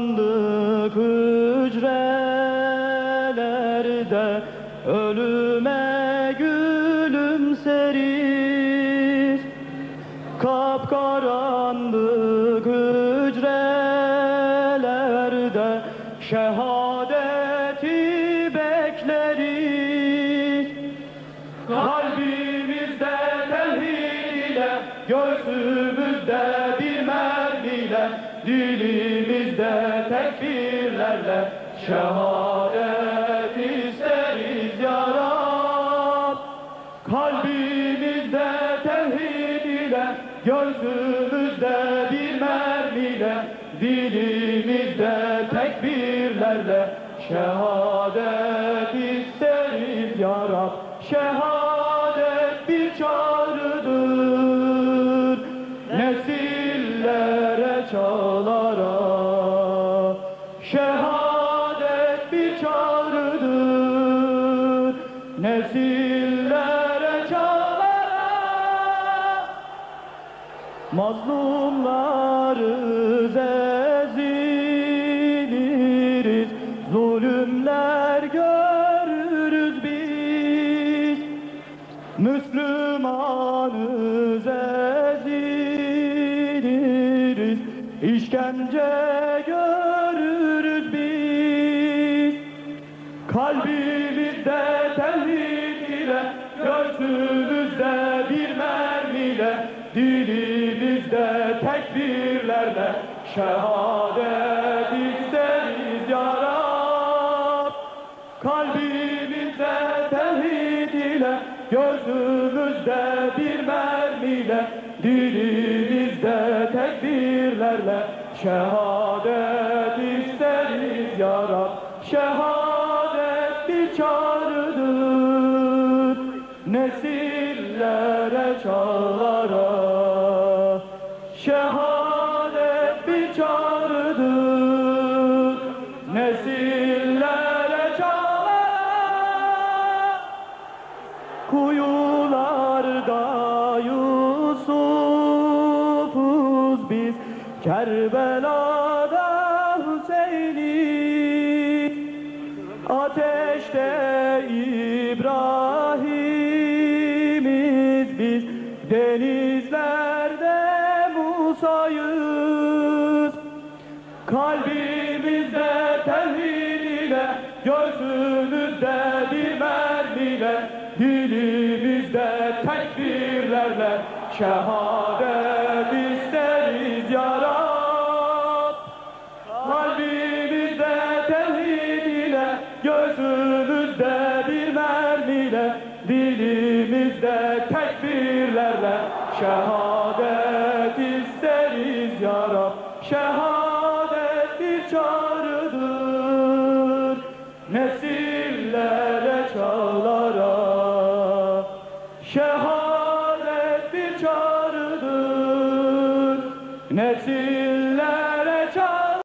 karanlık hücrelerde ölüme gülümseriz. Kapkaranlık hücrelerde şehadeti bekleriz. Kalbimizde tevhid ile, göğsümüzde dilimizde tekbirlerle şehadet isteriz ya Rab. Kalbimizde tevhid ile, göğsümüzde bir mermiyle, dilimizde tekbirlerle şehadet isteriz ya Rab. Şehadet bir çağrıdır, nesillere çağlara. Çağrıdır, nesillere çağlara. Mazlumlarız eziliriz Zulümler görürüz biz. Müslümanız eziliriz İşkence görürüz Kalbimizde tevhid ile, bir mermiyle, dilimizde tekbirlerle şehadet isteriz ya Rab. Kalbimizde tevhid ile, gözümüzde bir mermiyle, dilimizde tekbirlerle şehadet nesillere çağlara. Kuyularda Yusuf'uz biz Kerbela'da Hüseyin'i Ateşte İbrahim'iz biz Denizlerde Musa'yız Kalbimizde mermiyle, dilimizde tekbirlerle şehadet isteriz ya Rab. Kalbimizde tevhid ile, göğsümüzde bir mermiyle, dilimizde tekbirlerle şehadet isteriz ya Rab. Şehadet bir çağrıdır, nesillere Nesillere